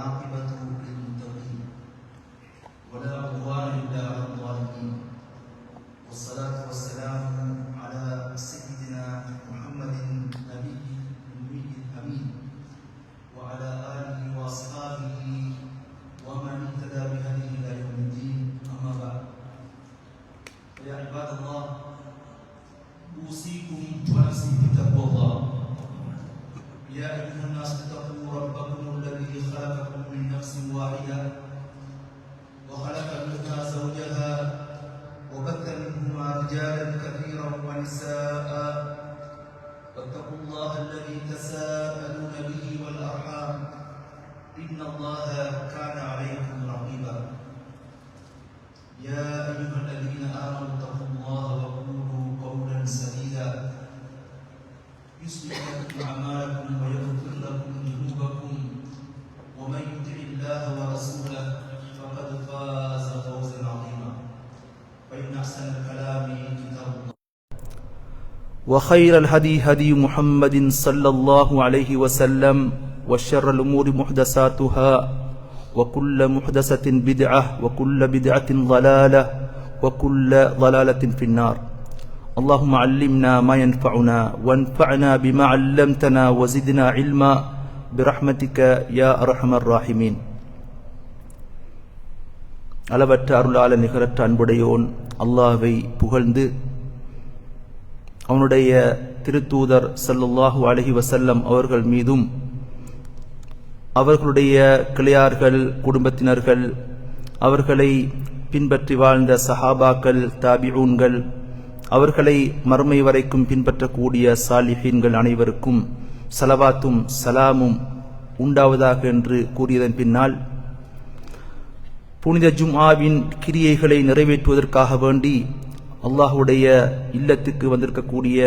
आपके बंधु وخير الهدي هدي محمد صلى الله عليه وسلم وشر الأمور محدثاتها وكل محدثة بدعة وكل بدعة ضلالة وكل ضلالة في النار اللهم علمنا ما ينفعنا وانفعنا بما علمتنا وزدنا علما برحمتك يا أرحم الراحمين அளவற்ற அருளாள நிகரற்ற அன்புடையோன் அல்லாஹ்வை புகழ்ந்து அவனுடைய திருத்தூதர் செல்லுல்லாஹு அலைஹி வசல்லம் அவர்கள் மீதும் அவர்களுடைய கிளையார்கள் குடும்பத்தினர்கள் அவர்களை பின்பற்றி வாழ்ந்த சஹாபாக்கள் தாபிஊன்கள் அவர்களை மறுமை வரைக்கும் பின்பற்றக்கூடிய சாலிஹீன்கள் அனைவருக்கும் சலவாத்தும் சலாமும் உண்டாவதாக என்று கூறியதன் பின்னால் புனித ஜும்ஆவின் கிரியைகளை நிறைவேற்றுவதற்காக வேண்டி அல்லாஹுடைய இல்லத்துக்கு வந்திருக்கக்கூடிய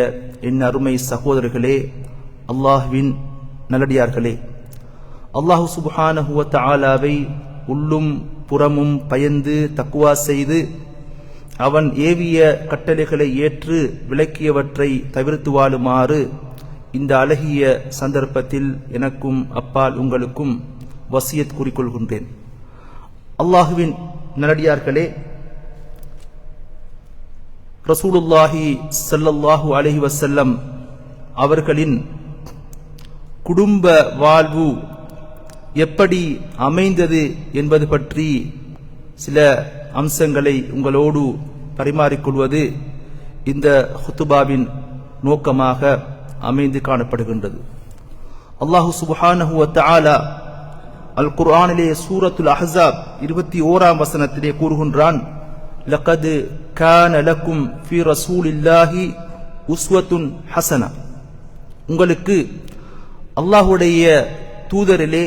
என் அருமை சகோதரர்களே அல்லாஹ்வின் நல்லடியார்களே. அல்லாஹு சுபஹான ஹுவத் ஆலாவை உள்ளும் புறமும் பயந்து தக்குவா செய்து அவன் ஏவிய கட்டளைகளை ஏற்று விளக்கியவற்றை தவிர்த்து வாழுமாறு இந்த அழகிய சந்தர்ப்பத்தில் எனக்கும் அப்பால் உங்களுக்கும் வசியத் கூறிக்கொள்கின்றேன். அல்லாஹுவின் நல்லடியார்களே ரசூலுல்லாஹி சல்லல்லாஹு அலஹி வசல்லம் அவர்களின் குடும்ப வாழ்வு எப்படி அமைந்தது என்பது பற்றி சில அம்சங்களை உங்களோடு பரிமாறிக்கொள்வது இந்த ஹுத்துபாவின் நோக்கமாக அமைந்து காணப்படுகின்றது. அல்லாஹு சுபஹானஹு தாலா அல் குர்ஆனிலே சூரத்துல் அஹ்ஸாப் இருபத்தி ஓராம் வசனத்திலே கூறுகின்றான் லகது கான லக்கும் رسول الله உஸ்வத்துன் ஹசனா உங்களுக்கு அல்லாஹுடைய தூதரிலே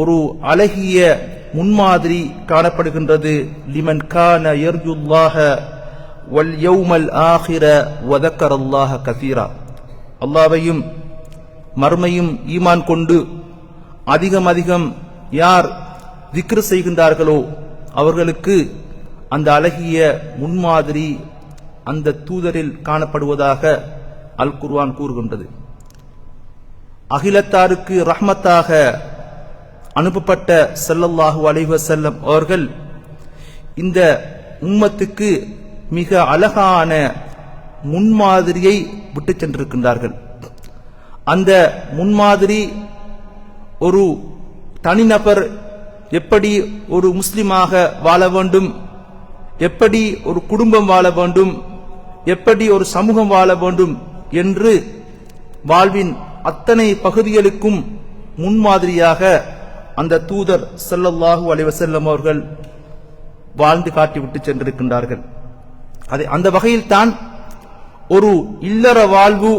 ஒரு அழகிய முன்மாதிரி காணப்படுகின்றது. லிமன் கான யர்ஜுல்லாஹ வல் யௌமல் ஆஹிர வதக்கரல்லாஹ கசீரா. அல்லாவையும் மர்மையும் ஈமான் கொண்டு அதிகம் அதிகம் யார் திக்ரு செய்கின்றார்களோ அவர்களுக்கு அந்த அழகிய முன்மாதிரி அந்த தூதரில் காணப்படுவதாக அல் குர்வான் கூறுகின்றது. அகிலத்தாருக்கு ரஹ்மத்தாக அனுப்பப்பட்ட செல்லல்லாஹு அலைவசல்லம் அவர்கள் இந்த உம்மத்துக்கு மிக அழகான முன்மாதிரியை விட்டுச் சென்றிருக்கின்றார்கள். அந்த முன்மாதிரி ஒரு தனிநபர் எப்படி ஒரு முஸ்லிமாக வாழ வேண்டும் எப்படி ஒரு குடும்பம் வாழ வேண்டும்? எப்படி ஒரு சமூகம் வாழ வேண்டும்? என்று வாழ்வின் அத்தனை பகுதிகளுக்கும் முன்மாதிரியாக அந்த தூதர் ஸல்லல்லாஹு அலைஹி அவர்கள் வாழ்ந்து காட்டிவிட்டு சென்றிருக்கின்றார்கள். அதை அந்த வகையில் தான் ஒரு இல்லற வாழ்வு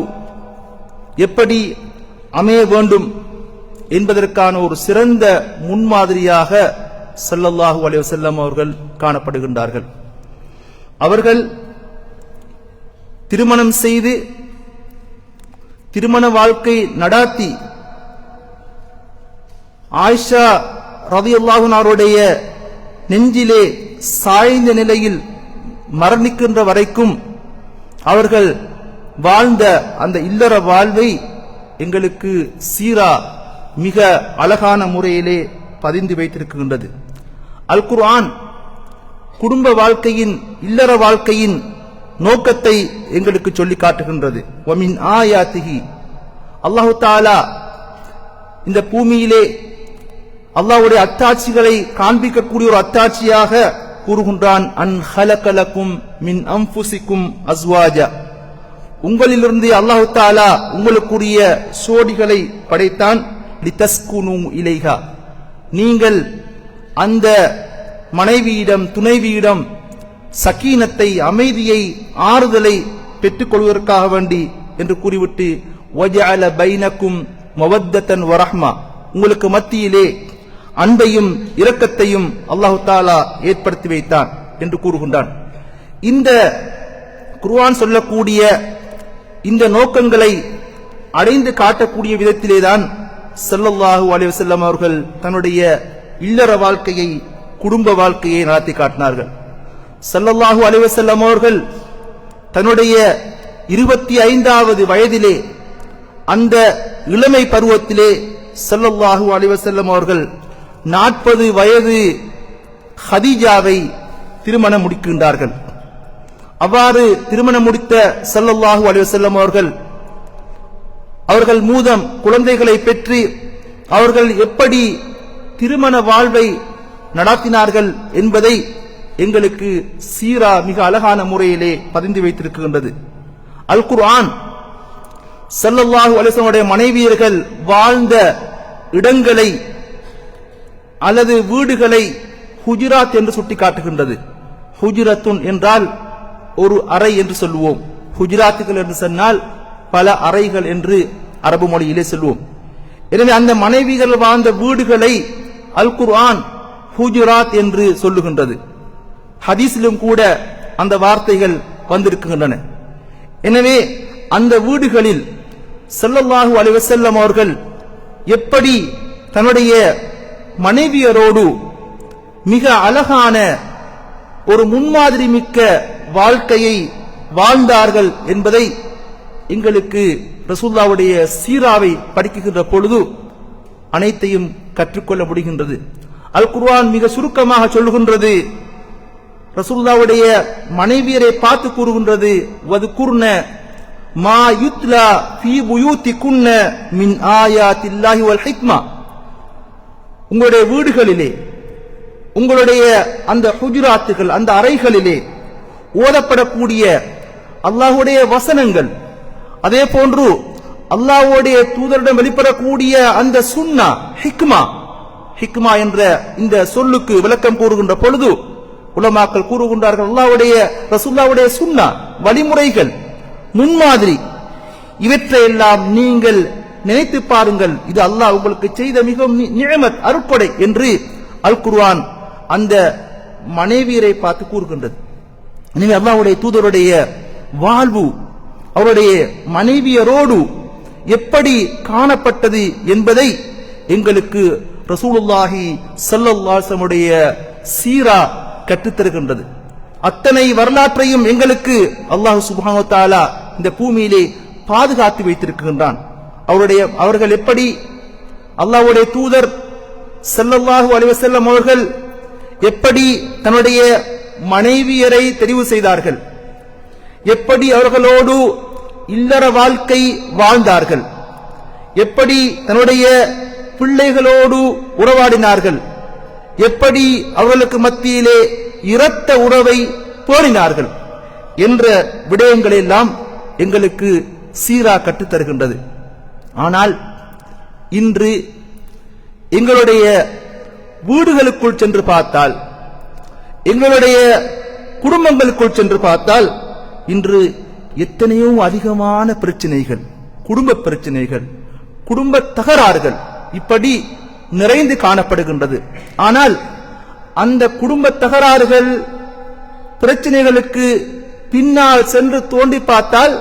எப்படி அமைய வேண்டும் என்பதற்கான ஒரு சிறந்த முன்மாதிரியாக ஸல்லல்லாஹு அலைஹி அவர்கள் காணப்படுகின்றார்கள். அவர்கள் திருமணம் செய்து திருமண வாழ்க்கை நடாத்தி ஆயிஷா ரதியுல்லாஹுனாருடைய நெஞ்சிலே சாய்ந்த நிலையில் மரணிக்கின்ற வரைக்கும் அவர்கள் வாழ்ந்த அந்த இல்லற வாழ்வை எங்களுக்கு சீரா மிக அழகான முறையிலே பதிந்து வைத்திருக்கின்றது. அல் குர்ஆன் குடும்ப வாழ்க்கையின் இல்லற வாழ்க்கையின் நோக்கத்தை எங்களுக்கு சொல்லி காட்டுகின்றது. ஒமின் ஆயாத்திகி அல்லாஹு தாலா இந்த பூமியிலே அல்லாஹுடைய அத்தாட்சிகளை காண்பிக்கக்கூடிய ஒரு அத்தாட்சியாக கூறுகின்றான். அன் ஹலகலக்கும் மின் அம்புசிக்கும் அஸ்வாஜா. உங்களிலிருந்து அல்லாஹு தாலா உங்களுக்குரிய சோடிகளை படைத்தான். இலைகா நீங்கள் அந்த மனைவியிடம் துணைவியிடம் சக்கீனத்தை அமைதியை ஆறுதலை பெற்றுக் கொள்வதற்காக வேண்டி என்று கூறிவிட்டு வஜஅல பைனக்கும் மவத்தன் வரஹ்மா. உங்களுக்கு மத்தியிலே அன்பையும் இரக்கத்தையும் அல்லாஹு தாலா ஏற்படுத்தி வைத்தான் என்று கூறுகின்றான். இந்த குர்ஆன் சொல்லக்கூடிய இந்த நோக்கங்களை அடைந்து காட்டக்கூடிய விதத்திலேதான் செல்லல்லாஹு அலைஹி வஸல்லம் அவர்கள் தன்னுடைய இல்லற வாழ்க்கையை குடும்ப வாழ்க்கையை நடத்தி காட்டினார்கள். ஸல்லல்லாஹு அலிவசல்லம் அவர்கள் தன்னுடைய இருபத்தி ஐந்தாவது வயதிலே அந்த இளமை பருவத்திலே ஸல்லல்லாஹு அலிவசல்லம் அவர்கள் நாற்பது வயது ஹதீஜாவை திருமணம் முடிக்கின்றார்கள். அவ்வாறு திருமணம் முடித்த செல்லல்லாஹு அலிவசல்லம் அவர்கள் அவர்கள் மூதம் குழந்தைகளை பெற்று அவர்கள் எப்படி திருமண வாழ்வை நடாத்தினார்கள் என்பதை எங்களுக்கு சீரா மிக அழகான முறையிலே பதிந்து வைத்திருக்கின்றது. அல் குர்ஆன் ஸல்லல்லாஹு அலைஹி மனைவியர்கள் வாழ்ந்த இடங்களை அல்லது வீடுகளை ஹுஜுராத் என்று சுட்டிக்காட்டுகின்றது. ஹுஜரத்துன் என்றால் ஒரு அறை என்று சொல்லுவோம். ஹுஜுராத்துகள் என்று சொன்னால் பல அறைகள் என்று அரபு மொழியிலே சொல்லுவோம். எனவே அந்த மனைவிகள் வாழ்ந்த வீடுகளை அல் குர்ஆன் ஹுஜராத் என்று சொல்லுகின்றது. ஹதீஸிலும் கூட அந்த வார்த்தைகள் வந்திருக்கின்றன. எனவே அந்த வீடுகளில் செல்லல்லாஹு அலைஹி அவர்கள் எப்படி தன்னுடைய மனைவியரோடு மிக அழகான ஒரு முன்மாதிரி மிக்க வாழ்க்கையை வாழ்ந்தார்கள் என்பதை எங்களுக்கு ரசூல்லாவுடைய சீராவை படிக்குகின்ற பொழுது அனைத்தையும் கற்றுக்கொள்ள முடிகின்றது. அல் குர்வான் மிக சுருக்கமாக சொல்லுகின்றது. ரசூல்லாவுடைய மனைவியரை பார்த்து கூறுகின்றது. வது குர்ன மா யுத்லா ஃபீ புயூத்திகுன்ன மின் ஆயாத்தில்லாஹி வல் ஹிக்மா. உங்களுடைய வீடுகளிலே உங்களுடைய அந்த குஜராத்துகள் அந்த அறைகளிலே ஓதப்படக்கூடிய அல்லாஹ்வுடைய வசனங்கள் அதே போன்று அல்லாஹ்வுடைய தூதரிடம் வெளிப்படக்கூடிய அந்த சுன்னா ஹிக்மா ஹிக்மா என்ற இந்த சொல்லுக்கு விளக்கம் கூறுகின்ற பொழுது உலமாக்கள் கூறுகின்றார்கள் அல்லாவுடைய ரசுல்லாவுடைய சுண்ணா வழிமுறைகள் முன்மாதிரி இவற்றையெல்லாம் நீங்கள் நினைத்து பாருங்கள். இது அல்லாஹ் உங்களுக்கு செய்த மிகவும் நியமத் அருப்படை என்று அல் குர்வான் அந்த மனைவியரை பார்த்து கூறுகின்றது. எனவே அல்லாவுடைய தூதருடைய வாழ்வு அவருடைய மனைவியரோடு எப்படி காணப்பட்டது என்பதை எங்களுக்கு ரசூலுல்லாஹி ஸல்லல்லாஹு சீரா கற்றுத்தருகின்றது. அத்தனை வரலாற்றையும் எங்களுக்கு அல்லாஹ் சுபாத்தாலா இந்த பூமியிலே பாதுகாத்து வைத்திருக்கின்றான். அவருடைய அவர்கள் எப்படி அல்லாஹ்வுடைய தூதர் செல்லல்லாஹு அலிவசல்லம் அவர்கள் எப்படி தன்னுடைய மனைவியரை தெரிவு செய்தார்கள்? எப்படி அவர்களோடு இல்லற வாழ்க்கை வாழ்ந்தார்கள்? எப்படி தன்னுடைய பிள்ளைகளோடு உறவாடினார்கள். எப்படி அவர்களுக்கு மத்தியிலே இரத்த உறவை பேணினார்கள் என்ற விடயங்கள் எல்லாம் எங்களுக்கு சீரா கற்றுத்தருகின்றது ஆனால் இன்று எங்களுடைய வீடுகளுக்குள் சென்று பார்த்தால் எங்களுடைய குடும்பங்களுக்குள் சென்று பார்த்தால் இன்று எத்தனையோ அதிகமான பிரச்சனைகள் குடும்ப பிரச்சனைகள் குடும்ப தகராறுகள் இப்படி நிறைந்து காணப்படுகின்றது. ஆனால் அந்த குடும்ப தகராறுகள் பிரச்சனைகளுக்கு பின்னால் சென்று தோண்டி பார்த்தால்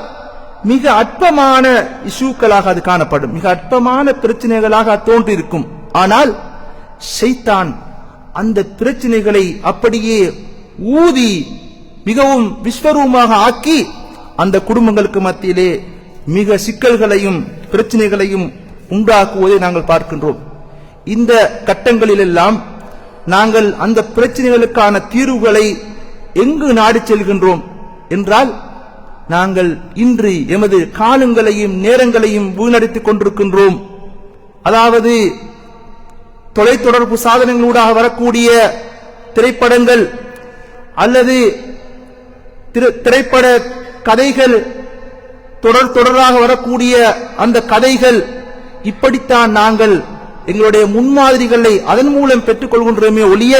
மிக அற்பமான இஷ்யூக்களாக அது காணப்படும். மிக அற்பமான பிரச்சனைகளாக தோன்றியிருக்கும். ஆனால் ஷைத்தான் அந்த பிரச்சனைகளை அப்படியே ஊதி மிகவும் விஸ்வரூபமாக ஆக்கி அந்த குடும்பங்களுக்கு மத்தியிலே மிக சிக்கல்களையும் பிரச்சனைகளையும் உண்டாக்குவதை நாங்கள் பார்க்கின்றோம். இந்த கட்டங்களிலெல்லாம் நாங்கள் அந்த பிரச்சனைகளுக்கான தீர்வுகளை எங்கு நாடி செல்கின்றோம் என்றால் நாங்கள் இன்று எமது காலங்களையும் நேரங்களையும் வீணடித்துக் கொண்டிருக்கின்றோம். அதாவது தொலைத்தொடர்பு சாதனங்களூடாக வரக்கூடிய திரைப்படங்கள் அல்லது திரு- திரைப்பட கதைகள் தொடர் தொடராக வரக்கூடிய அந்த கதைகள் இப்படித்தான் நாங்கள் எங்களுடைய முன்மாதிரிகளை அதன் மூலம் பெற்றுக் கொள்கின்றோமே ஒழிய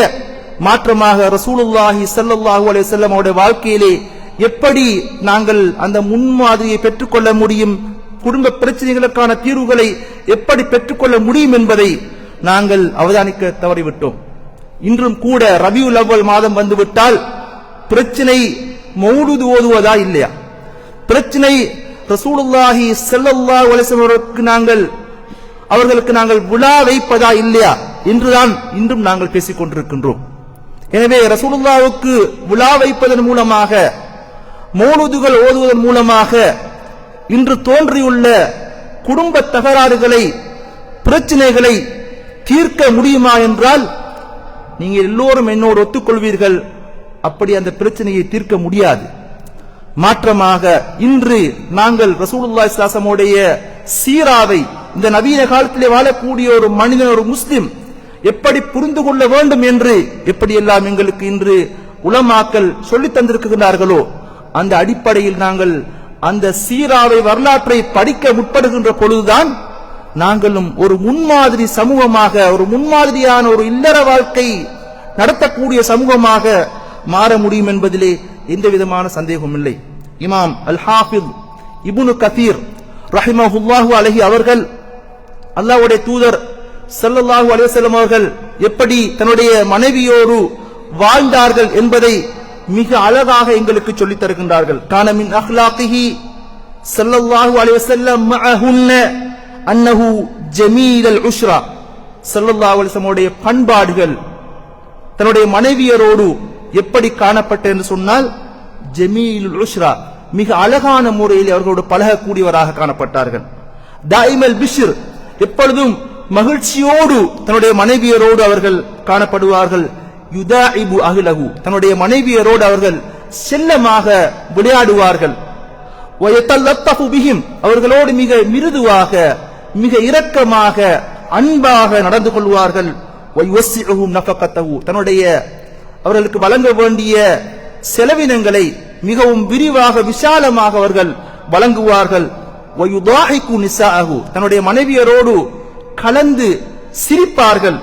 மாற்றமாக ரசூலுல்லாஹி சல்லாஹூ அலைஹி வஸல்லம் அவருடைய வாழ்க்கையிலே எப்படி நாங்கள் அந்த முன்மாதிரியை பெற்றுக்கொள்ள முடியும் குடும்ப பிரச்சனைகளுக்கான தீர்வுகளை எப்படி பெற்றுக்கொள்ள முடியும் என்பதை நாங்கள் அவதானிக்க தவறிவிட்டோம். இன்றும் கூட ரபியுல் அவ்வல் மாதம் வந்துவிட்டால் பிரச்சனை மௌடுது ஓதுவதா இல்லையா? பிரச்சனை ரசூலுல்லாஹி செல்லல்லா அலைஹி நாங்கள் அவர்களுக்கு நாங்கள் விழா வைப்பதா இல்லையா? என்றுதான் இன்றும் நாங்கள் பேசிக் கொண்டிருக்கின்றோம். எனவே ரசூலுல்லாவுக்கு விழா வைப்பதன் மூலமாக மௌலுதுகள் ஓதுவதன் மூலமாக இன்று தோன்றியுள்ள குடும்ப தகராறுகளை பிரச்சனைகளை தீர்க்க முடியுமா என்றால் நீங்கள் எல்லோரும் என்னோடு ஒத்துக்கொள்வீர்கள். அப்படி அந்த பிரச்சனையை தீர்க்க முடியாது. மாற்றமாக இன்று நாங்கள் ரசூலுல்லா இஸ்லாசமுடைய சீராவை இந்த நவீன காலத்திலே வாழக்கூடிய ஒரு மனிதன் ஒரு முஸ்லிம் எப்படி புரிந்து கொள்ள வேண்டும் என்று எப்படியெல்லாம் எங்களுக்கு இன்று உலமாக்கல் சொல்லி தந்திருக்கின்றார்களோ அந்த அடிப்படையில் நாங்கள் அந்த சீராவை வரலாற்றை படிக்க முற்படுகின்ற பொழுதுதான் நாங்களும் ஒரு முன்மாதிரி சமூகமாக ஒரு முன்மாதிரியான ஒரு இல்லற வாழ்க்கை நடத்தக்கூடிய சமூகமாக மாற முடியும் என்பதிலே எந்த விதமான சந்தேகமும் இல்லை. இமாம் அல் ஹாஃபித் இபுனு கதீர் ரஹிமஹுல்லாஹு அழகி அவர்கள் அல்லாவுடைய தூதர் செல்லல்லாஹு அலைஹி அவர்கள் எப்படி தன்னுடைய மனைவியோடு வாழ்ந்தார்கள் என்பதை மிக அழகாக எங்களுக்கு சொல்லித் தருகின்றார்கள். கான மின் அஹ்லாகிஹி ஸல்லல்லாஹு அன்னஹு ஜமீல் உஷ்ரா. ஸல்லல்லாஹு அலைஹி பண்பாடுகள் தன்னுடைய மனைவியரோடு எப்படி காணப்பட்ட என்று சொன்னால் ஜமீல் உஷ்ரா மிக அழகான முறையில் அவர்களோடு பழகக்கூடியவராக காணப்பட்டார்கள். தாய்மல் பிஷிர் எப்பொழுதும் மகிழ்ச்சியோடு தன்னுடைய மனைவியரோடு அவர்கள் காணப்படுவார்கள். யுதா இபு அகிலகு தன்னுடைய மனைவியரோடு அவர்கள் செல்லமாக விளையாடுவார்கள். அவர்களோடு மிக மிருதுவாக மிக இரக்கமாக அன்பாக நடந்து கொள்வார்கள். தன்னுடைய அவர்களுக்கு வழங்க வேண்டிய செலவினங்களை மிகவும் விரிவாக விசாலமாக அவர்கள் வழங்குவார்கள். தன்னுடைய மனைவியரோடு கலந்து சிரிப்பார்கள்.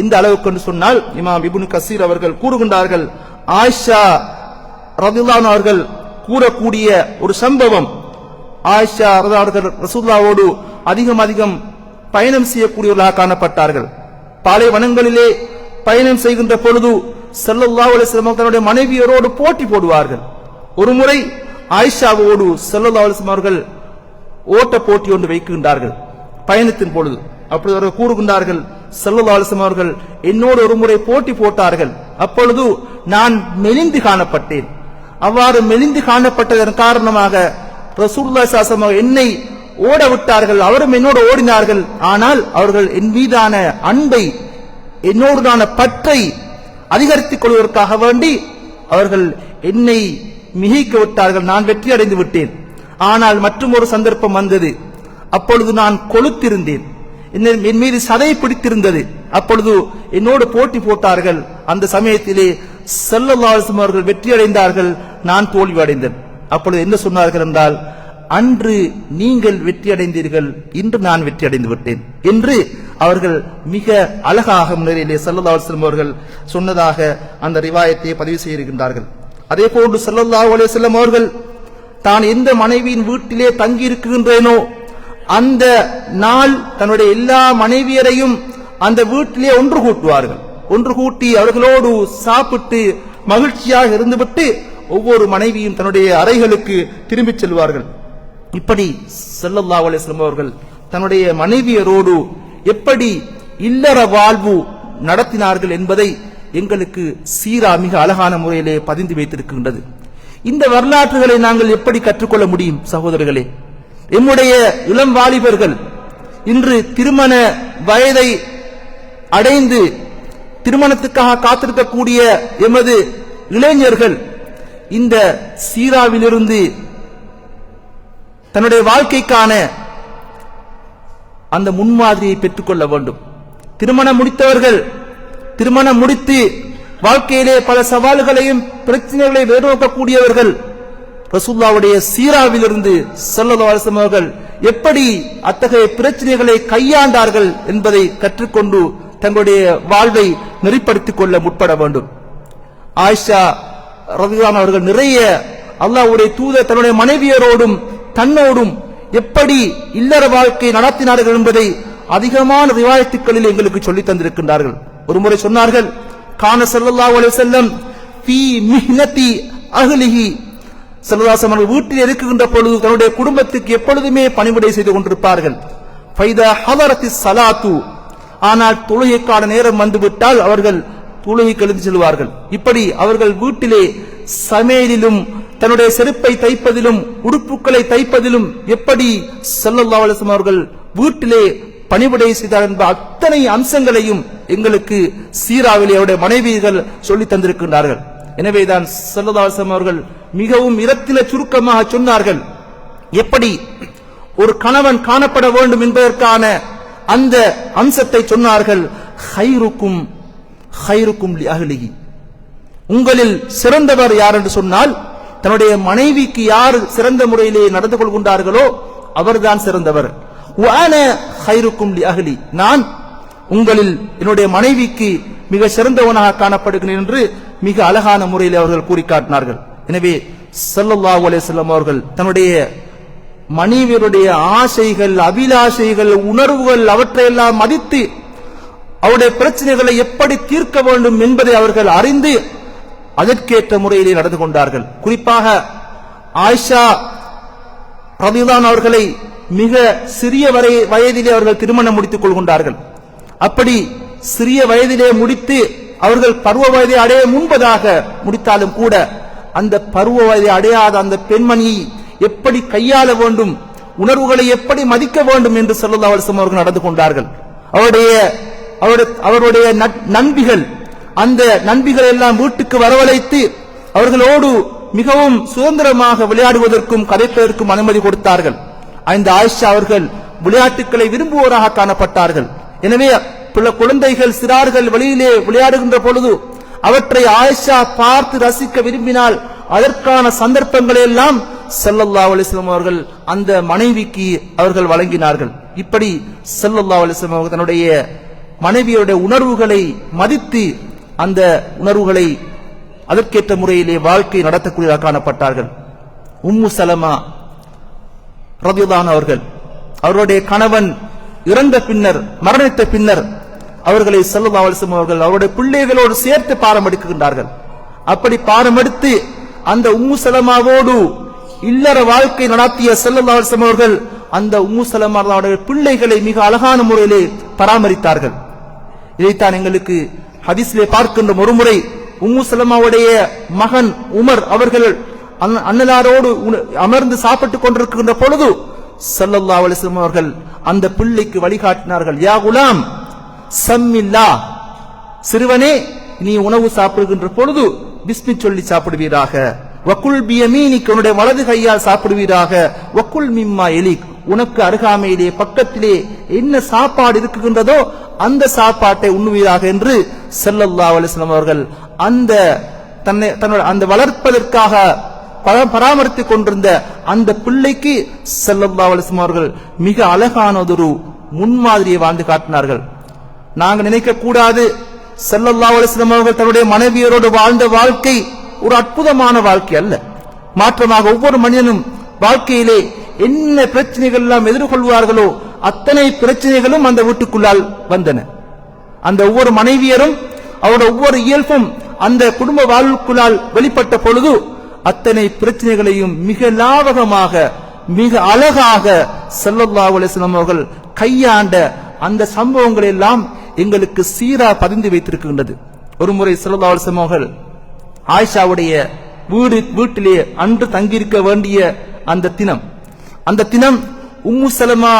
எந்த அளவுக்கு என்று சொன்னால் இமாம் இபுன் கசீர் அவர்கள் கூறுகின்றார்கள் ஆயிஷா ரதுல்லான் அவர்கள் கூறக்கூடிய ஒரு சம்பவம். ஆயிஷா ரலியல்லாஹு அவர்கள் ரசூல்லாவோடு அதிகம் அதிகம் பயணம் செய்யக்கூடியவர்களாக காணப்பட்டார்கள். பாலைவனங்களிலே பயணம் செய்கின்ற பொழுது ஸல்லல்லாஹு அலைஹி வஸல்லம் தன்னுடைய மனைவியரோடு போட்டி போடுவார்கள். ஒரு முறை ஆயிஷாவோடு ஸல்லல்லாஹு அலிஸ்லாம் அவர்கள் ஓட்ட போட்டி ஒன்று வைக்கின்றார்கள். பயணத்தின் பொழுது அப்பொழுது அவர்கள் கூறுகின்றார்கள் ஸல்லல்லாஹு அவர்கள் என்னோடு ஒரு முறை போட்டி போட்டார்கள். அப்பொழுது நான் மெலிந்து காணப்பட்டேன். அவ்வாறு மெலிந்து காணப்பட்டதன் காரணமாக ரசூலுல்லாஹி ஸல்லல்லாஹு என்னை ஓட விட்டார்கள். அவரும் என்னோடு ஓடினார்கள். ஆனால் அவர்கள் என் மீதான அன்பை என்னோடுதான பற்றை அதிகரித்துக் கொள்வதற்காக வேண்டி அவர்கள் என்னை மிகைக்க விட்டார்கள். நான் வெற்றி அடைந்து விட்டேன். ஆனால் மற்றும் ஒரு சந்தர்ப்பம் வந்தது. அப்பொழுது நான் கொளுத்திருந்தேன். என் மீது சதை பிடித்திருந்தது. அப்பொழுது என்னோடு போட்டி போட்டார்கள். அந்த சமயத்திலே செல்லல்லாசம் அவர்கள் வெற்றி அடைந்தார்கள் நான் தோல்வி அடைந்தேன். அப்பொழுது என்ன சொன்னார்கள் என்றால் அன்று நீங்கள் வெற்றி அடைந்தீர்கள் இன்று நான் வெற்றி அடைந்து விட்டேன். என்று அவர்கள் மிக அழகாக முன்னிலையிலே சல்லல்லாஹு அலைஹி அவர்கள் சொன்னதாக அந்த ரிவாயத்தை பதிவு செய்திருக்கின்றார்கள். அதே போன்று சல்லல்லாஹு செல்லும் அவர்கள் தான் எந்த மனைவியின் வீட்டிலே தங்கி இருக்கின்றேனோ அந்த நாள் தன்னுடைய எல்லா மனைவியரையும் அந்த வீட்டிலே ஒன்று கூட்டுவார்கள். ஒன்று கூட்டி அவர்களோடு சாப்பிட்டு மகிழ்ச்சியாக இருந்துவிட்டு ஒவ்வொரு மனைவியும் தன்னுடைய அறைகளுக்கு திரும்பிச் செல்வார்கள். இப்படி செல்லல்லா அலிஸ்லம் அவர்கள் தன்னுடைய மனைவியரோடு எப்படி இல்லற வாழ்வு நடத்தினார்கள் என்பதை எங்களுக்கு சீரா மிக அழகான முறையிலே பதிந்து வைத்திருக்கின்றது. இந்த வரலாற்றுகளை நாங்கள் எப்படி கற்றுக்கொள்ள முடியும் சகோதரர்களே? எம்முடைய இளம் வாலிபர்கள் இன்று திருமண வயதை அடைந்து திருமணத்துக்காக காத்திருக்கக்கூடிய எமது இளைஞர்கள் இந்த சீராவிலிருந்து தன்னுடைய வாழ்க்கைக்கான அந்த முன்மாதிரியை பெற்றுக்கொள்ள வேண்டும். திருமணம் முடித்தவர்கள் திருமணம் முடித்து வாழ்க்கையிலே பல சவால்களையும் பிரச்சனைகளை எதிர்நோக்கக்கூடியவர்கள் ரசூல்லாவுடைய சீராவிலிருந்து ஸல்லல்லாஹு அவர்கள் எப்படி அத்தகைய பிரச்சனைகளை கையாண்டார்கள் என்பதை கற்றுக்கொண்டு தங்களுடைய வாழ்வை நெறிப்படுத்திக் கொள்ள முற்பட வேண்டும். ஆயிஷா ரதிவான் அவர்கள் நிறைய அல்லாவுடைய தூதர் தன்னுடைய மனைவியரோடும் தன்னோடும் எப்படி இல்லற வாழ்க்கை நடத்தினார்கள் என்பதை அதிகமான ரிவாயத்துக்களில் எங்களுக்கு சொல்லித் தந்திருக்கின்றார்கள். ஒருமுறை சொன்னார்கள் கான சல்லா அலைஹி வஸல்லம் ஃபீ மிஹ்னதி அஹ்லிஹி. ஸல்லல்லாஹு அவர்கள் வீட்டில் இருக்குகின்ற பொழுது தன்னுடைய குடும்பத்துக்கு எப்பொழுதுமே பணிவிடை செய்து கொண்டிருப்பார்கள். ஃபைதா ஹலரத்தி சலாத்து ஆனால் தொழுகைக்கான நேரம் வந்துவிட்டால் அவர்கள் தொழுகைக்கு எழுந்து செல்வார்கள். இப்படி அவர்கள் வீட்டிலே சமையலிலும் தன்னுடைய செருப்பை தைப்பதிலும் உடுப்புக்களை தைப்பதிலும் எப்படி ஸல்லல்லாஹு அவர்கள் வீட்டிலே பணிபுடை செய்தார் என்ப அத்தனை அம்சங்களையும் எங்களுக்கு சீராவிலே அவருடைய மனைவிகள் சொல்லி தந்திருக்கின்றார்கள். எனவேதான் செல்லதாசம் அவர்கள் மிகவும் இரத்தில சுருக்கமாக சொன்னார்கள். எப்படி ஒரு கணவன் காணப்பட வேண்டும் என்பதற்கான அந்த அம்சத்தை சொன்னார்கள். ஹைருக்கும் ஹைருக்கும் லி உங்களில் சிறந்தவர் யார் என்று சொன்னால் தன்னுடைய மனைவிக்கு யார் சிறந்த முறையிலே நடந்து கொள்கின்றார்களோ அவர்தான் சிறந்தவர். ஹைருக்கும் லி அகலி நான் உங்களில் என்னுடைய மனைவிக்கு மிக சிறந்தவனாக காணப்படுகிறேன் என்று மிக அழகான முறையில் அவர்கள் கூறி காட்டினார்கள் எனவே ஸல்லல்லாஹு அலேசல்லம் அவர்கள் தன்னுடைய மனைவியருடைய ஆசைகள் அபிலாஷைகள் உணர்வுகள் அவற்றையெல்லாம் மதித்து அவருடைய பிரச்சனைகளை எப்படி தீர்க்க வேண்டும் என்பதை அவர்கள் அறிந்து அதற்கேற்ற முறையிலே நடந்து கொண்டார்கள். குறிப்பாக ஆயிஷா ரதிதான் அவர்களை மிக சிறிய வரை வயதிலே அவர்கள் திருமணம் முடித்துக் கொள்கின்றார்கள். அப்படி சிறிய வயதிலே முடித்து அவர்கள் பருவ வயதை அடைய முன்பதாக முடித்தாலும் கூட அந்த பருவ வயதை அடையாத அந்த பெண்மணியை எப்படி கையாள வேண்டும் உணர்வுகளை எப்படி மதிக்க வேண்டும் என்று சொல்லல்லா அலிஸ்லாம் அவர்கள் நடந்து கொண்டார்கள். அவருடைய அவருடைய அவருடைய நட்- நண்பிகள் அந்த நண்பிகள் எல்லாம் வீட்டுக்கு வரவழைத்து அவர்களோடு மிகவும் சுதந்திரமாக விளையாடுவதற்கும் கதைப்பதற்கும் அனுமதி கொடுத்தார்கள். ஐந்து ஆயிஷா அவர்கள் விளையாட்டுக்களை விரும்புவோராக காணப்பட்டார்கள். எனவே பல குழந்தைகள் சிறார்கள் வெளியிலே விளையாடுகின்ற பொழுது அவற்றை ஆயிஷா பார்த்து ரசிக்க விரும்பினால் அதற்கான சந்தர்ப்பங்களை எல்லாம் செல்லல்லா அலிஸ்லாம் அவர்கள் அந்த மனைவிக்கு அவர்கள் வழங்கினார்கள். இப்படி செல்லல்லா அலிஸ்லாம் அவர்கள் தன்னுடைய மனைவியுடைய உணர்வுகளை மதித்து அந்த உணர்வுகளை அதற்கேற்ற முறையிலே வாழ்க்கை நடத்தக்கூடியதாக காணப்பட்டார்கள். உம்மு சலமா ரதியுல்லான் அவர்கள். அவருடைய கணவன் இறந்த பின்னர் மரணித்த பின்னர் அவர்களை செல்லும் அவர்கள் அவருடைய பிள்ளைகளோடு சேர்த்து பாரம் எடுக்கின்றார்கள் அப்படி பாரம் எடுத்து அந்த உம்மு சலமாவோடு இல்லற வாழ்க்கை நடத்திய செல்லும் அவர்கள் அந்த உம்மு சலமாவுடைய பிள்ளைகளை மிக அழகான முறையிலே பராமரித்தார்கள். இதைத்தான் எங்களுக்கு ஹதீஸ்லே பார்க்கின்ற ஒருமுறை உம்மு சலமாவுடைய மகன் உமர் அவர்கள் அண்ணலாரோடு உண- அமர்ந்து சாப்பிட்டுக் கொண்டிருக்கின்ற பொழுது சல்லல்லா அலிஸ்லம் அவர்கள் அந்த பிள்ளைக்கு வழிகாட்டினார்கள் யா குலாம் சம்மில்லா சிறுவனே நீ உணவு சாப்பிடுகின்ற பொழுது பிஸ்மி சொல்லி சாப்பிடுவீராக. வக்குல் பியமீனிக்கு உன்னுடைய வலது கையால் சாப்பிடுவீராக. வக்குல் மிம்மா எலிக் உனக்கு அருகாமையிலே பக்கத்திலே என்ன சாப்பாடு இருக்குகின்றதோ அந்த சாப்பாட்டை உண்ணுவீராக. என்று செல்லல்லா அலைஹி அவர்கள் அந்த தன்னை தன்னோட அந்த வளர்ப்பதற்காக பராமரித்து பராமரித்துக் கொண்டிருந்த அந்த பிள்ளைக்கு ஸல்லல்லாஹு அலைஹி அவர்கள் மிக அழகானதொரு முன்மாதிரியை வாழ்ந்து காட்டினார்கள். நாங்கள் நினைக்க கூடாது செல்லல்லா அலைஹி அவர்கள் தன்னுடைய மனைவியரோடு வாழ்ந்த வாழ்க்கை ஒரு அற்புதமான வாழ்க்கை அல்ல. மாற்றமாக ஒவ்வொரு மனிதனும் வாழ்க்கையிலே என்ன பிரச்சனைகள் எல்லாம் எதிர்கொள்வார்களோ அத்தனை பிரச்சனைகளும் அந்த வீட்டுக்குள்ளால் வந்தன. அந்த ஒவ்வொரு மனைவியரும் அவரோட ஒவ்வொரு இயல்பும் அந்த குடும்ப வாழ்வுக்குள்ளால் வெளிப்பட்ட பொழுது அத்தனை பிரச்சனைகளையும் மிக லாவகமாக மிக அழகாக செல்லல்லா அலைஹி அவர்கள் கையாண்ட அந்த சம்பவங்கள் எல்லாம் எங்களுக்கு சீரா பதிந்து வைத்திருக்கின்றது. ஒருமுறை முறை அலைஹி வஸல்லம் அவர்கள் ஆயிஷாவுடைய வீடு வீட்டிலே அன்று தங்கியிருக்க வேண்டிய அந்த தினம் அந்த தினம் உம்மு சலமா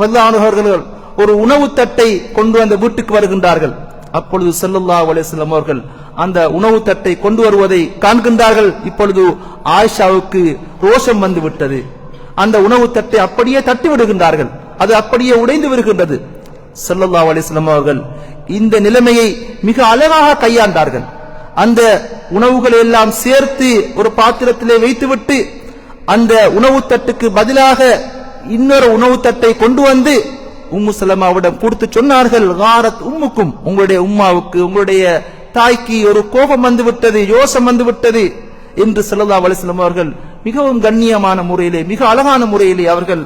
ரல்லானு அவர்கள் ஒரு உணவு தட்டை கொண்டு அந்த வீட்டுக்கு வருகின்றார்கள். அப்பொழுது செல்லல்லா அலைஹி அவர்கள் அந்த உணவு தட்டை கொண்டு வருவதை காண்கின்றார்கள். இப்பொழுது ஆயிஷாவுக்கு ரோஷம் வந்து விட்டது அந்த உணவு தட்டை அப்படியே தட்டி விடுகின்றார்கள். அது அப்படியே உடைந்து வருகின்றது ஸல்லல்லாஹு அலிஸ்லாம் அவர்கள் இந்த நிலைமையை மிக அழகாக கையாண்டார்கள். அந்த உணவுகளை எல்லாம் சேர்த்து ஒரு பாத்திரத்திலே வைத்துவிட்டு அந்த உணவு தட்டுக்கு பதிலாக இன்னொரு உணவு தட்டை கொண்டு வந்து உம்மு சலமாவிடம் கொடுத்து சொன்னார்கள். காரத் உம்முக்கும் உங்களுடைய உம்மாவுக்கு உங்களுடைய தாய்க்கு ஒரு கோபம் வந்துவிட்டது யோசம் வந்துவிட்டது என்று ஸல்லல்லாஹு அலைஹி அவர்கள் மிகவும் கண்ணியமான முறையிலே மிக அழகான முறையிலே அவர்கள்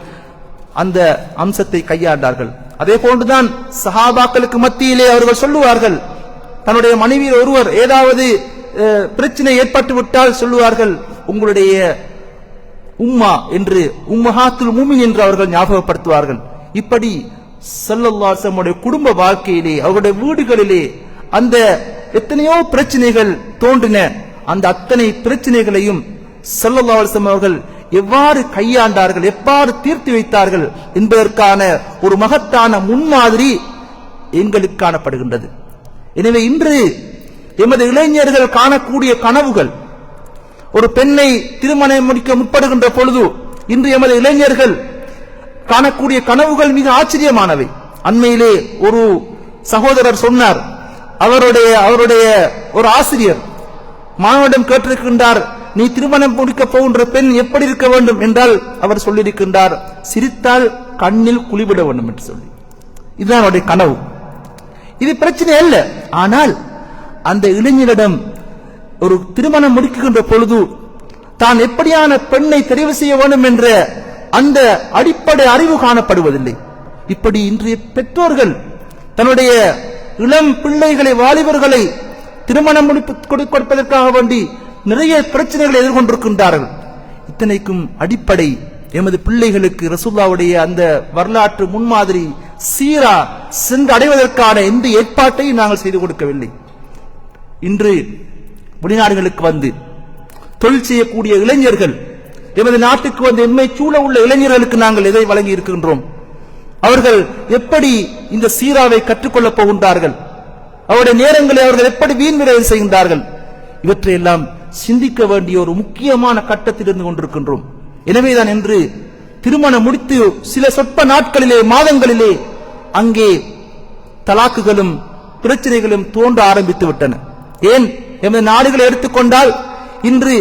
அந்த அம்சத்தை கையாண்டார்கள். அதே போன்றுதான் சஹாபாக்களுக்கு மத்தியிலே அவர்கள் சொல்லுவார்கள். தன்னுடைய மனைவியில் ஒருவர் ஏதாவது பிரச்சனை ஏற்பட்டு விட்டால் சொல்லுவார்கள் உங்களுடைய உம்மா என்று உம்மஹாத்துல் மூமின் என்று அவர்கள் ஞாபகப்படுத்துவார்கள். இப்படி சல்லல்லாசமுடைய குடும்ப வாழ்க்கையிலே அவருடைய வீடுகளிலே அந்த எத்தனையோ பிரச்சனைகள் தோன்றின. அந்த அத்தனை பிரச்சனைகளையும் சல்லல்லாசம் அவர்கள் எவ்வாறு கையாண்டார்கள் எவ்வாறு தீர்த்து வைத்தார்கள் என்பதற்கான ஒரு மகத்தான முன்மாதிரி எங்களுக்கு காணப்படுகின்றது. எனவே இன்று எமது இளைஞர்கள் காணக்கூடிய கனவுகள் ஒரு பெண்ணை திருமணம் முடிக்க முற்படுகின்ற பொழுது இன்று எமது இளைஞர்கள் காணக்கூடிய கனவுகள் மிக ஆச்சரியமானவை. அண்மையிலே ஒரு சகோதரர் சொன்னார் அவருடைய அவருடைய ஒரு ஆசிரியர் மாணவனிடம் கேட்டிருக்கின்றார் நீ திருமணம் முடிக்க போகின்ற பெண் எப்படி இருக்க வேண்டும்? என்றால் அவர் சொல்லியிருக்கின்றார் சிரித்தால் கண்ணில் குளிவிட வேண்டும் என்று சொல்லி. இதுதான் அவருடைய கனவு. இது பிரச்சனை அல்ல. ஆனால் அந்த இளைஞரிடம் ஒரு திருமணம் முடிக்கின்ற பொழுது தான் எப்படியான பெண்ணை தெரிவு செய்ய வேண்டும் என்ற அந்த அடிப்படை அறிவு காணப்படுவதில்லை. இப்படி இன்றைய பெற்றோர்கள் தன்னுடைய இளம் பிள்ளைகளை வாலிபர்களை திருமணம் முடிப்பு கொடுப்பதற்காக வேண்டி நிறைய பிரச்சனைகளை எதிர்கொண்டிருக்கின்றார்கள். இத்தனைக்கும் அடிப்படை எமது பிள்ளைகளுக்கு ரசூல்லாவுடைய அந்த வரலாற்று முன்மாதிரி சீரா சென்று அடைவதற்கான எந்த ஏற்பாட்டையும் நாங்கள் செய்து கொடுக்கவில்லை. இன்று வெளிநாடுகளுக்கு வந்து தொழில் செய்யக்கூடிய இளைஞர்கள் எமது நாட்டுக்கு வந்து எம்மை சூழ உள்ள இளைஞர்களுக்கு நாங்கள் எதை வழங்கி இருக்கின்றோம் அவர்கள் எப்படி இந்த சீராவை கற்றுக்கொள்ளப் போகின்றார்கள்? அவருடைய நேரங்களை அவர்கள் எப்படி வீண் விரைவு செய்கின்றார்கள்? இவற்றையெல்லாம் சிந்திக்க வேண்டிய ஒரு முக்கியமான கட்டத்தில் இருந்து கொண்டிருக்கின்றோம். எனவேதான் என்று திருமணம் முடித்து சில சொற்ப நாட்களிலே மாதங்களிலே அங்கே தலாக்குகளும் பிரச்சனைகளும் தோன்ற ஆரம்பித்து விட்டன. ஏன்? எமது நாடுகளை எடுத்துக்கொண்டால் இன்று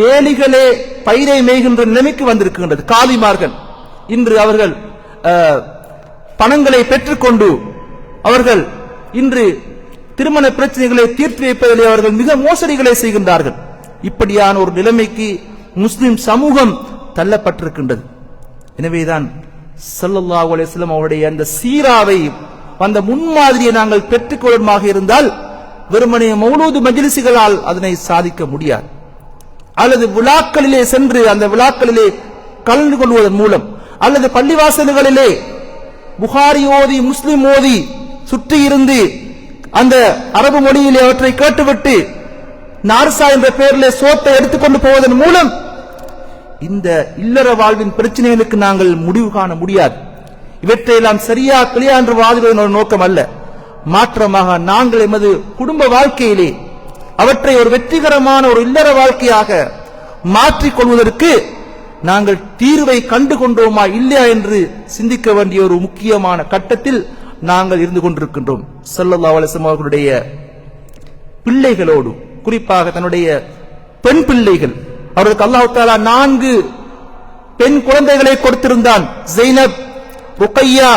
வேலிகளே பயிரை மேய்கின்ற நிலைமைக்கு வந்திருக்கின்றது காலிமார்கள் இன்று அவர்கள் பணங்களை பெற்றுக்கொண்டு அவர்கள் இன்று திருமண பிரச்சனைகளை தீர்த்து வைப்பதிலே அவர்கள் மிக மோசடிகளை செய்கின்றார்கள். இப்படியான ஒரு நிலைமைக்கு முஸ்லிம் சமூகம் தள்ளப்பட்டிருக்கின்றது. எனவேதான் ஸல்லல்லாஹு அலிஸ்லம் அவருடைய அந்த சீராவை அந்த முன்மாதிரியை நாங்கள் பெற்றுக்கொள்ளுமாக இருந்தால் வெறுமனே மௌலூது மஜிலிசுகளால் அதனை சாதிக்க முடியாது. அல்லது விழாக்களிலே சென்று அந்த விழாக்களிலே கலந்து கொள்வதன் மூலம் அல்லது பள்ளிவாசல்களிலே புகாரி ஓதி முஸ்லிம் ஓதி சுற்றி இருந்து அந்த அரபு மொழியிலே அவற்றை கேட்டுவிட்டு நார்சா என்ற பெயரில் சோத்தை எடுத்துக்கொண்டு போவதன் மூலம் இந்த இல்லற வாழ்வின் பிரச்சனைகளுக்கு நாங்கள் முடிவு காண முடியாது. இவற்றையெல்லாம் சரியா கிளியா என்று ஒரு நோக்கம் அல்ல. மாற்றமாக நாங்கள் எமது குடும்ப வாழ்க்கையிலே அவற்றை ஒரு வெற்றிகரமான ஒரு இல்லற வாழ்க்கையாக மாற்றிக் கொள்வதற்கு நாங்கள் தீர்வை கண்டு கொண்டோமா இல்லையா என்று சிந்திக்க வேண்டிய ஒரு முக்கியமான கட்டத்தில் நாங்கள் இருந்து கொண்டிருக்கின்றோம். சல்லல்லா அலைஹி அவர்களுடைய பிள்ளைகளோடு குறிப்பாக தன்னுடைய பெண் பிள்ளைகள். அவர்களுக்கு அல்லாஹு தாலா நான்கு பெண் குழந்தைகளை கொடுத்திருந்தான். ஜெய்னப் ருக்கையா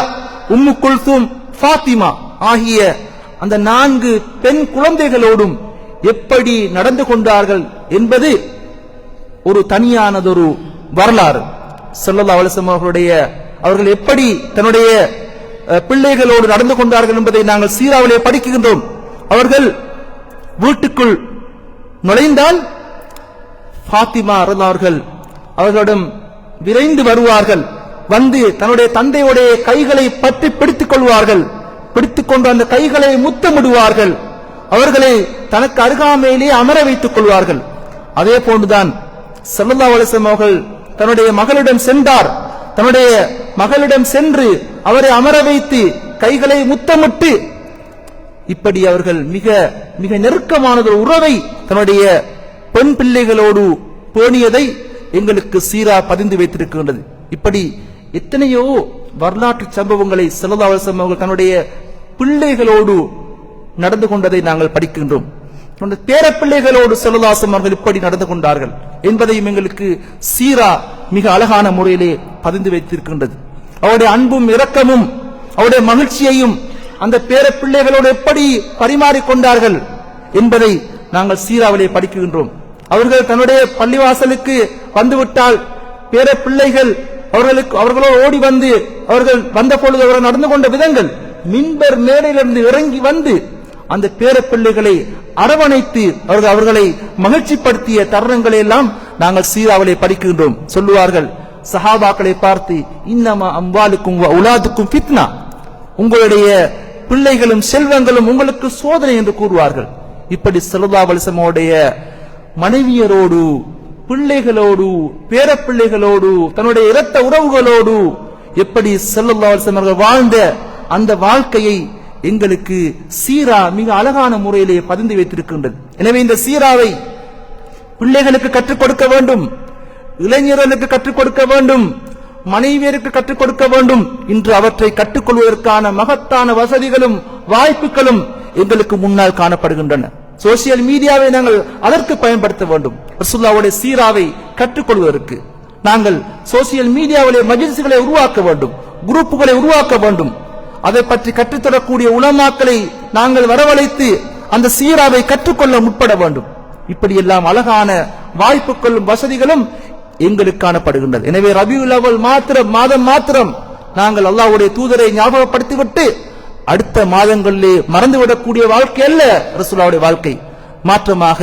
உம்மு குல்சும் ஃபாத்திமா ஆகிய அந்த நான்கு பெண் குழந்தைகளோடும் எப்படி நடந்து கொண்டார்கள் என்பது ஒரு தனியானதொரு வரலாறு. செல்லல்லா அலைஹி அவர்களுடைய அவர்கள் எப்படி தன்னுடைய பிள்ளைகளோடு நடந்து கொண்டார்கள் என்பதை நாங்கள் சீராவிலே படிக்கின்றோம். அவர்கள் வீட்டுக்குள் நுழைந்தால் ஃபாத்திமா அருளார்கள் அவர்களிடம் விரைந்து வருவார்கள். வந்து தன்னுடைய தந்தையுடைய கைகளை பற்றி பிடித்துக் கொள்வார்கள். பிடித்துக் கொண்டு அந்த கைகளை முத்தமிடுவார்கள். அவர்களை தனக்கு அருகாமையிலே அமர வைத்துக் கொள்வார்கள். அதே போன்றுதான் செல்லல்லா அவர்கள் தன்னுடைய மகளிடம் சென்றார். தன்னுடைய மகளிடம் சென்று அவரை அமர வைத்து கைகளை முத்தமிட்டு இப்படி அவர்கள் மிக மிக நெருக்கமானது உறவை தன்னுடைய பெண் பிள்ளைகளோடு பேணியதை எங்களுக்கு சீரா பதிந்து வைத்திருக்கின்றது. இப்படி எத்தனையோ வரலாற்று சம்பவங்களை செல்லதாவசம் அவர்கள் தன்னுடைய பிள்ளைகளோடு நடந்து கொண்டதை நாங்கள் படிக்கின்றோம். தன்னுடைய பேரப்பிள்ளைகளோடு செல்லதாசம் அவர்கள் இப்படி நடந்து கொண்டார்கள் என்பதையும் எங்களுக்கு சீரா மிக அழகான முறையிலே பதிந்து வைத்திருக்கின்றது. அவருடைய அன்பும் இரக்கமும் அவருடைய மகிழ்ச்சியையும் அந்த பேரப்பிள்ளைகளோடு எப்படி பரிமாறிக்கொண்டார்கள் என்பதை நாங்கள் சீராவிலே படிக்கின்றோம். அவர்கள் தன்னுடைய பள்ளிவாசலுக்கு வந்துவிட்டால் பேர பிள்ளைகள் அவர்களுக்கு அவர்களோ ஓடி வந்து அவர்கள் வந்த பொழுது அவர்கள் நடந்து கொண்ட விதங்கள் மின்பர் மேடையிலிருந்து இறங்கி வந்து அந்த பேரப்பிள்ளைகளை அரவணைத்து அவர்கள் அவர்களை மகிழ்ச்சிப்படுத்திய தருணங்களை எல்லாம் நாங்கள் சீராவிலே படிக்கின்றோம். சொல்லுவார்கள் சஹாபாக்களை பார்த்து இன்னமா அம்பாலுக்கும் உலாதுக்கும் பித்னா உங்களுடைய பிள்ளைகளும் செல்வங்களும் உங்களுக்கு சோதனை என்று கூறுவார்கள். இப்படி செல்வா வலிசமோடைய மனைவியரோடு பிள்ளைகளோடு பேரப்பிள்ளைகளோடு தன்னுடைய இரத்த உறவுகளோடு எப்படி செல்லுல்லா அவர்கள் வாழ்ந்த அந்த வாழ்க்கையை எங்களுக்கு சீரா மிக அழகான முறையிலே பதிந்து வைத்திருக்கின்றது. எனவே இந்த சீராவை பிள்ளைகளுக்கு கற்றுக் கொடுக்க வேண்டும் இளைஞர்களுக்கு கற்றுக் கொடுக்க வேண்டும் மனைவியருக்கு கற்றுக் கொடுக்க வேண்டும். இன்று அவற்றை கற்றுக்கொள்வதற்கான மகத்தான வசதிகளும் வாய்ப்புகளும் எங்களுக்கு முன்னால் காணப்படுகின்றன. சோசியல் மீடியாவை நாங்கள் அதற்கு பயன்படுத்த வேண்டும். ரசுல்லாவுடைய சீராவை கற்றுக்கொள்வதற்கு. நாங்கள் சோசியல் மீடியாவிலே மஜில்சுகளை உருவாக்க வேண்டும் குரூப்புகளை உருவாக்க வேண்டும். அதை பற்றி கற்றுத்தரக்கூடிய உலமாக்களை நாங்கள் வரவழைத்து அந்த சீராவை கற்றுக்கொள்ள முற்பட வேண்டும். இப்படியெல்லாம் அழகான வாய்ப்புகளும் வசதிகளும் எங்களுக்கு காணப்படுகின்றது. எனவே ரபியுல் அவல் மாத்திரம் மாதம் மாத்திரம் நாங்கள் அல்லாவுடைய தூதரை ஞாபகப்படுத்திவிட்டு அடுத்த மாதங்களிலே மறந்துவிடக்கூடிய வாழ்க்கை அல்ல ரசூலாவுடைய வாழ்க்கை. மாற்றமாக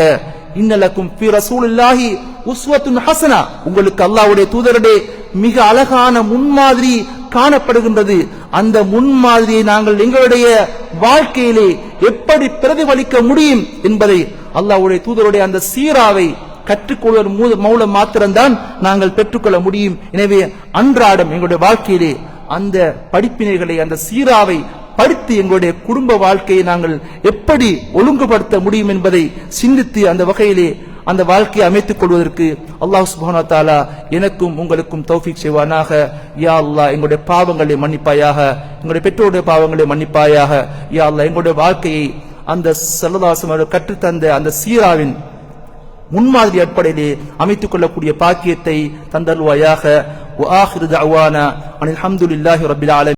இன்னலக்கும் பி ரசூலுல்லாஹி உஸ்வத்துன் ஹசனா. உங்களுக்கு அல்லாவுடைய தூதருடைய மிக அழகான முன்மாதிரி காணப்படுகின்றது. அந்த முன்மாதிரியை நாங்கள் எங்களுடைய வாழ்க்கையிலே எப்படி பிரதிபலிக்க முடியும் என்பதை அல்லாவுடைய தூதருடைய அந்த சீராவை கற்றுக்கொள்வதன் மூலம் மாத்திரம்தான் நாங்கள் பெற்றுக்கொள்ள முடியும். எனவே அன்றாடம் எங்களுடைய வாழ்க்கையிலே அந்த படிப்பினைகளை அந்த சீராவை படித்து எங்களுடைய குடும்ப வாழ்க்கையை நாங்கள் எப்படி ஒழுங்குபடுத்த முடியும் என்பதை சிந்தித்து அந்த வகையிலே அந்த வாழ்க்கையை அமைத்துக் கொள்வதற்கு அல்லாஹ் சுப்ஹானஹு வ தஆலா எனக்கும் உங்களுக்கும் தௌஃபீக் செய்வானாக யா அல்லாஹ் எங்களுடைய பாவங்களை மன்னிப்பாயாக எங்களுடைய பெற்றோருடைய பாவங்களை மன்னிப்பாயாக யா அல்லாஹ் எங்களுடைய வாழ்க்கையை அந்த செல்லதாசம் கற்றுத்தந்த அந்த சீராவின் முன்மாதிரி அடிப்படையிலே அமைத்துக் கொள்ளக்கூடிய பாக்கியத்தை தந்தல்வாயாக وآخر دعوانا أن الحمد لله رب العالمين